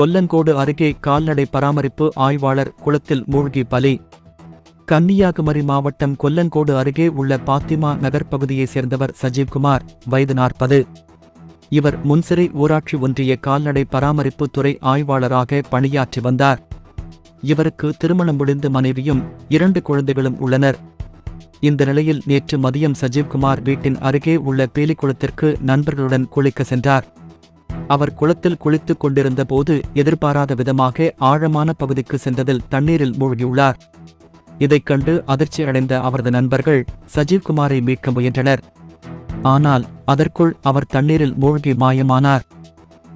கொல்லங்கோடு அருகே கால்நடை பராமரிப்பு ஆய்வாளர் குளத்தில் மூழ்கி பலி. கன்னியாகுமரி மாவட்டம் கொல்லங்கோடு அருகே உள்ள பாத்திமா நகர் பகுதியைச் சேர்ந்தவர் சஜீவ்குமார் வயது நாற்பது. இவர் முன்சிறை ஊராட்சி ஒன்றிய கால்நடை பராமரிப்பு துறை ஆய்வாளராக பணியாற்றி வந்தார். இவருக்கு திருமணம் முடிந்த மனைவியும் இரண்டு குழந்தைகளும் உள்ளனர். இந்த நிலையில் நேற்று மதியம் சஜீவ்குமார் வீட்டின் அருகே உள்ள பேலிக்குளத்திற்கு நண்பர்களுடன் குளிக்க சென்றார். அவர் குளத்தில் குளித்துக் கொண்டிருந்த போது எதிர்பாராத விதமாக ஆழமான பகுதிக்கு சென்றதில் தண்ணீரில் மூழ்கியுள்ளார். இதைக் கண்டு அதிர்ச்சி அடைந்த அவரது நண்பர்கள் சஜீவ்குமாரை மீட்க முயன்றனர். ஆனால் அதற்குள் அவர் தண்ணீரில் மூழ்கி மாயமானார்.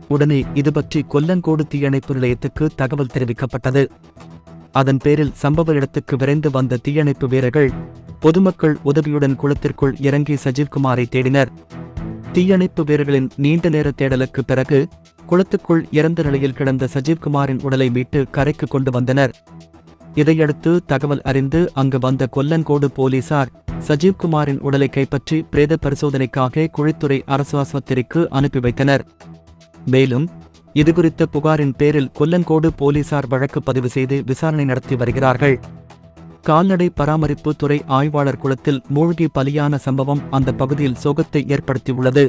உடனே இதுபற்றி கொல்லங்கோடு தீயணைப்பு நிலையத்துக்கு தகவல் தெரிவிக்கப்பட்டது. அதன் பேரில் சம்பவ இடத்துக்கு விரைந்து வந்த தீயணைப்பு வீரர்கள் பொதுமக்கள் உதவியுடன் குளத்திற்குள் இறங்கி சஜீவ்குமாரை தேடினர். தீயணைப்பு வீரர்களின் நீண்ட நேர தேடலுக்கு பிறகு குளத்துக்குள் இறந்த நிலையில் கிடந்த சஜீவ்குமாரின் உடலை மீட்டு கரைக்கு கொண்டு வந்தனர். இதையடுத்து தகவல் அறிந்து அங்கு வந்த கொல்லன்கோடு போலீசார் சஜீவ்குமாரின் உடலை கைப்பற்றி பிரேத பரிசோதனைக்காக குழித்துறை அரசு ஆஸ்பத்திரிக்கு அனுப்பி வைத்தனர். மேலும் இதுகுறித்த புகாரின் பேரில் கொல்லன்கோடு போலீசார் வழக்கு பதிவு செய்து விசாரணை நடத்தி வருகிறார்கள். கால்நடை பராமரிப்பு துறை ஆய்வாளர் குளத்தில் மூழ்கி பலியான சம்பவம் அந்த பகுதியில் சோகத்தை ஏற்படுத்தியுள்ளது.